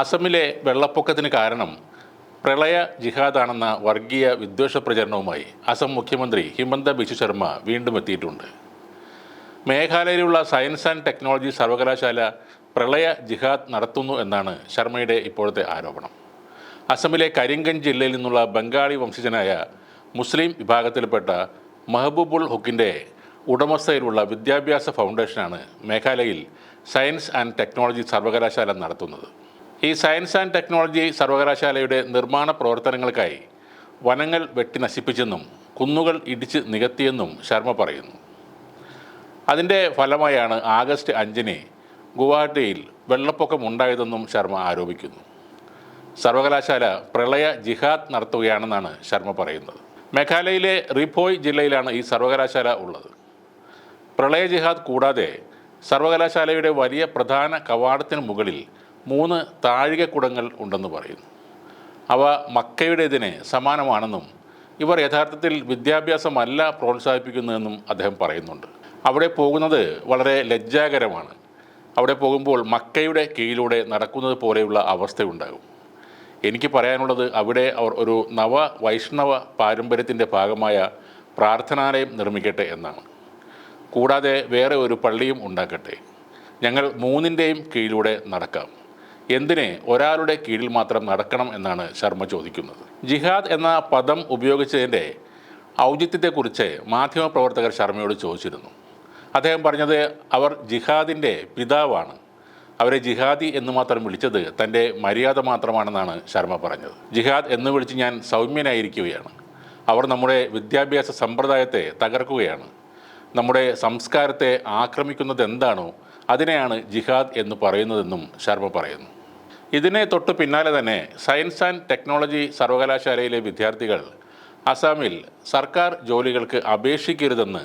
അസമിലെ വെള്ളപ്പൊക്കത്തിന് കാരണം പ്രളയ ജിഹാദാണെന്ന വർഗീയ വിദ്വേഷ പ്രചരണവുമായി അസം മുഖ്യമന്ത്രി ഹിമന്ത ബിശ്വ ശർമ്മ വീണ്ടും എത്തിയിട്ടുണ്ട്. മേഘാലയയിലുള്ള സയൻസ് ആൻഡ് ടെക്നോളജി സർവകലാശാല പ്രളയ ജിഹാദ് നടത്തുന്നു എന്നാണ് ശർമ്മയുടെ ഇപ്പോഴത്തെ ആരോപണം. അസമിലെ കരിങ്കഞ്ച് ജില്ലയിൽ നിന്നുള്ള ബംഗാളി വംശജനായ മുസ്ലിം വിഭാഗത്തിൽപ്പെട്ട മെഹബൂബുൾ ഹുക്കിന്റെ ഉടമസ്ഥയിലുള്ള വിദ്യാഭ്യാസ ഫൗണ്ടേഷനാണ് മേഘാലയയിൽ സയൻസ് ആൻഡ് ടെക്നോളജി സർവകലാശാല നടത്തുന്നത്. ഈ സയൻസ് ആൻഡ് ടെക്നോളജി സർവകലാശാലയുടെ നിർമ്മാണ പ്രവർത്തനങ്ങൾക്കായി വനങ്ങൾ വെട്ടി നശിപ്പിച്ചെന്നും കുന്നുകൾ ഇടിച്ച് നികത്തിയെന്നും ശർമ്മ പറയുന്നു. അതിന്റെ ഫലമായാണ് ആഗസ്റ്റ് അഞ്ചിന് ഗുവാഹട്ടിയിൽ വെള്ളപ്പൊക്കം ഉണ്ടായതെന്നും ശർമ്മ ആരോപിക്കുന്നു. സർവകലാശാല പ്രളയ ജിഹാദ് നടത്തുകയാണെന്നാണ് ശർമ്മ പറയുന്നത്. മേഘാലയയിലെ റിപ്പോയ് ജില്ലയിലാണ് ഈ സർവകലാശാല ഉള്ളത്. പ്രളയ ജിഹാദ് കൂടാതെ സർവകലാശാലയുടെ വലിയ പ്രധാന കവാടത്തിന് മുകളിൽ മൂന്ന് താഴികക്കുടങ്ങൾ ഉണ്ടെന്ന് പറയുന്നു. അവ മക്കയുടേതിന് സമാനമാണെന്നും ഇവർ യഥാർത്ഥത്തിൽ വിദ്യാഭ്യാസമല്ല പ്രോത്സാഹിപ്പിക്കുന്നതെന്നും അദ്ദേഹം പറയുന്നുണ്ട്. അവിടെ പോകുന്നത് വളരെ ലജ്ജാകരമാണ്. അവിടെ പോകുമ്പോൾ മക്കയുടെ കീഴിലൂടെ നടക്കുന്നത് പോലെയുള്ള അവസ്ഥയുണ്ടാകും. എനിക്ക് പറയാനുള്ളത് അവിടെ അവർ ഒരു നവ വൈഷ്ണവ പാരമ്പര്യത്തിന്റെ ഭാഗമായ പ്രാർത്ഥനാലയം നിർമ്മിക്കട്ടെ എന്നാണ്. കൂടാതെ വേറെ ഒരു പള്ളിയും ഉണ്ടാക്കട്ടെ. ഞങ്ങൾ മൂന്നിന്റെയും കീഴിലൂടെ നടക്കാം. എന്തിനെ ഒരാളുടെ കീഴിൽ മാത്രം നടക്കണം എന്നാണ് ശർമ്മ ചോദിക്കുന്നത്. ജിഹാദ് എന്ന പദം ഉപയോഗിച്ചതിന്റെ ഔചിത്യത്തെക്കുറിച്ച് മാധ്യമപ്രവർത്തകർ ശർമ്മയോട് ചോദിച്ചിരുന്നു. അദ്ദേഹം പറഞ്ഞത് അവർ ജിഹാദിന്റെ പിതാവാണ്. അവരെ ജിഹാദി എന്ന് മാത്രം വിളിച്ചത് തന്റെ മര്യാദ മാത്രമാണെന്നാണ് ശർമ്മ പറഞ്ഞത്. ജിഹാദ് എന്ന് വിളിച്ച് ഞാൻ സൗമ്യനായിരിക്കുകയാണ്. അവർ നമ്മുടെ വിദ്യാഭ്യാസ സമ്പ്രദായത്തെ തകർക്കുകയാണ്. നമ്മുടെ സംസ്കാരത്തെ ആക്രമിക്കുന്നത് എന്താണോ അതിനെയാണ് ജിഹാദ് എന്ന് പറയുന്നതെന്നും ശർമ്മ പറയുന്നു. ഇതിനെ തൊട്ട് പിന്നാലെ തന്നെ സയൻസ് ആൻഡ് ടെക്നോളജി സർവകലാശാലയിലെ വിദ്യാർത്ഥികൾ അസാമിൽ സർക്കാർ ജോലികൾക്ക് അപേക്ഷിക്കരുതെന്ന്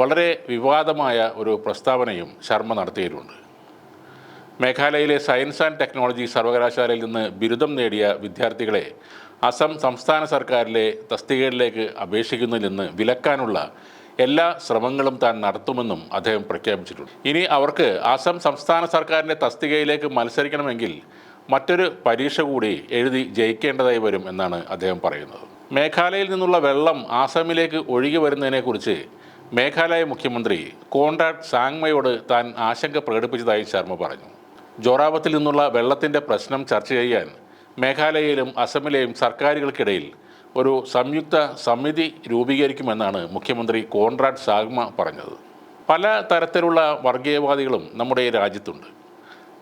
വളരെ വിവാദമായ ഒരു പ്രസ്താവനയും ശർമ്മ നടത്തിയിട്ടുണ്ട്. മേഘാലയയിലെ സയൻസ് ആൻഡ് ടെക്നോളജി സർവകലാശാലയിൽ നിന്ന് ബിരുദം നേടിയ വിദ്യാർത്ഥികളെ അസം സംസ്ഥാന സർക്കാരിലെ തസ്തികകളിലേക്ക് അപേക്ഷിക്കുന്നതിൽ നിന്ന് വിലക്കാനുള്ള എല്ലാ ശ്രമങ്ങളും താൻ നടത്തുമെന്നും അദ്ദേഹം പ്രഖ്യാപിച്ചിട്ടുണ്ട്. ഇനി അവർക്ക് അസം സംസ്ഥാന സർക്കാരിന്റെ തസ്തികയിലേക്ക് മത്സരിക്കണമെങ്കിൽ മറ്റൊരു പരീക്ഷ കൂടി എഴുതി ജയിക്കേണ്ടതായി വരും എന്നാണ് അദ്ദേഹം പറയുന്നത്. മേഘാലയയിൽ നിന്നുള്ള വെള്ളം ആസാമിലേക്ക് ഒഴുകി വരുന്നതിനെക്കുറിച്ച് മേഘാലയ മുഖ്യമന്ത്രി കോൺറാഡ് സാങ്മയോട് താൻ ആശങ്ക പ്രകടിപ്പിച്ചതായി ശർമ്മ പറഞ്ഞു. ജോറാവത്തിൽ നിന്നുള്ള വെള്ളത്തിന്റെ പ്രശ്നം ചർച്ച ചെയ്യാൻ മേഘാലയയിലും അസമിലെയും സർക്കാരുകൾക്കിടയിൽ ഒരു സംയുക്ത സമിതി രൂപീകരിക്കുമെന്നാണ് മുഖ്യമന്ത്രി കോൺറാഡ് സാഗ്മ പറഞ്ഞത്. പല തരത്തിലുള്ള വർഗീയവാദികളും നമ്മുടെ രാജ്യത്തുണ്ട്.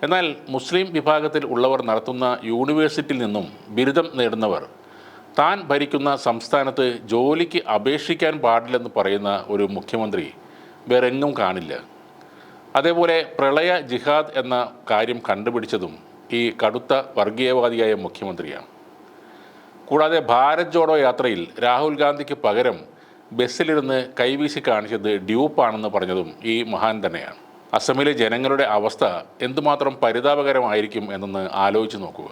എന്നാൽ മുസ്ലിം വിഭാഗത്തിൽ ഉള്ളവർ നടത്തുന്ന യൂണിവേഴ്സിറ്റിയിൽ നിന്നും ബിരുദം നേടുന്നവർ താൻ ഭരിക്കുന്ന സംസ്ഥാനത്ത് ജോലിക്ക് അപേക്ഷിക്കാൻ പാടില്ലെന്ന് പറയുന്ന ഒരു മുഖ്യമന്ത്രി വേറെങ്ങും കാണില്ല. അതേപോലെ പ്രളയ ജിഹാദ് എന്ന കാര്യം കണ്ടുപിടിച്ചതും ഈ കടുത്ത വർഗീയവാദിയായ മുഖ്യമന്ത്രിയാണ്. കൂടാതെ ഭാരത് ജോഡോ യാത്രയിൽ രാഹുൽ ഗാന്ധിക്ക് പകരം ബസ്സിലിരുന്ന് കൈവീശി കാണിച്ചത് ഡ്യൂപ്പാണെന്ന് പറഞ്ഞതും ഈ മഹാൻ തന്നെയാണ്. അസമിലെ ജനങ്ങളുടെ അവസ്ഥ എന്തുമാത്രം പരിതാപകരമായിരിക്കും എന്നൊന്ന് ആലോചിച്ച് നോക്കുക.